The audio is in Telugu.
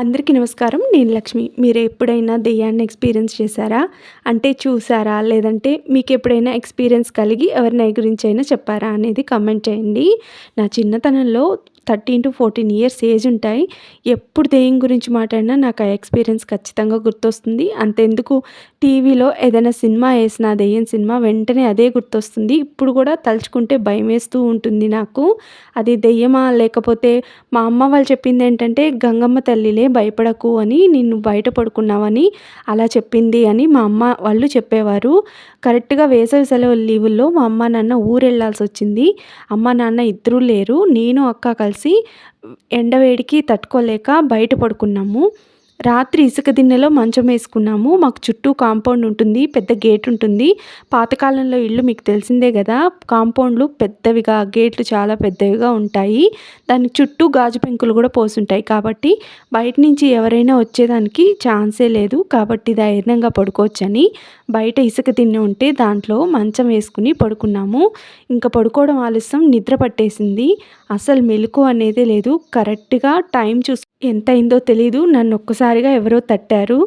అందరికీ నమస్కారం. నేను లక్ష్మి. మీరు ఎప్పుడైనా దెయ్యాన్ని ఎక్స్పీరియన్స్ చేశారా? అంటే చూసారా లేదంటే మీకు ఎప్పుడైనా ఎక్స్పీరియన్స్ కలిగి ఎవరినై గురించి అయినా చెప్పారా అనేది కమెంట్ చేయండి. నా చిన్నతనంలో thirteen to fourteen years age ఉంటాయి. ఎప్పుడు దెయ్యం గురించి మాట్లాడినా నాకు ఆ ఎక్స్పీరియన్స్ ఖచ్చితంగా గుర్తొస్తుంది. అంతెందుకు టీవీలో ఏదైనా సినిమా వేసిన దెయ్యం సినిమా వెంటనే అదే గుర్తొస్తుంది. ఇప్పుడు కూడా తలుచుకుంటే భయం వేస్తూ ఉంటుంది నాకు. అది దెయ్యమా? లేకపోతే మా అమ్మ వాళ్ళు చెప్పింది ఏంటంటే గంగమ్మ తల్లిలే భయపడకు అని నిన్ను బయట పడుకున్నావని అలా చెప్పింది అని మా అమ్మ వాళ్ళు చెప్పేవారు. కరెక్ట్గా వేసవి సెలవు లీవుల్లో మా అమ్మ నాన్న ఊరు వెళ్ళాల్సి వచ్చింది అమ్మ నాన్న ఇద్దరూ లేరు. నేను అక్క కలిసి ఎండవేడికి తట్టుకోలేక బయట పడుకున్నాము. రాత్రి ఇసుక దిన్నెలో మంచం వేసుకున్నాము. మాకు చుట్టూ కాంపౌండ్ ఉంటుంది పెద్ద గేట్ ఉంటుంది. పాతకాలంలో ఇల్లు మీకు తెలిసిందే కదా కాంపౌండ్లు పెద్దవిగా గేట్లు చాలా పెద్దవిగా ఉంటాయి. దాని చుట్టూ గాజు పెంకులు కూడా పోసుంటాయి కాబట్టి బయట నుంచి ఎవరైనా వచ్చేదానికి ఛాన్సే లేదు. కాబట్టి ధైర్యంగా పడుకోవచ్చని బయట ఇసుక దిన్నె ఉంటే దాంట్లో మంచం వేసుకుని పడుకున్నాము. ఇంకా పడుకోవడం ఆలస్యం నిద్ర పట్టేసింది. అసలు మెలకు అనేదే లేదు. కరెక్ట్గా టైం చూసు ఎంత అయిందో తెలీదు. నన్ను ఒక్కసారిగా ఎవరో తట్టారు.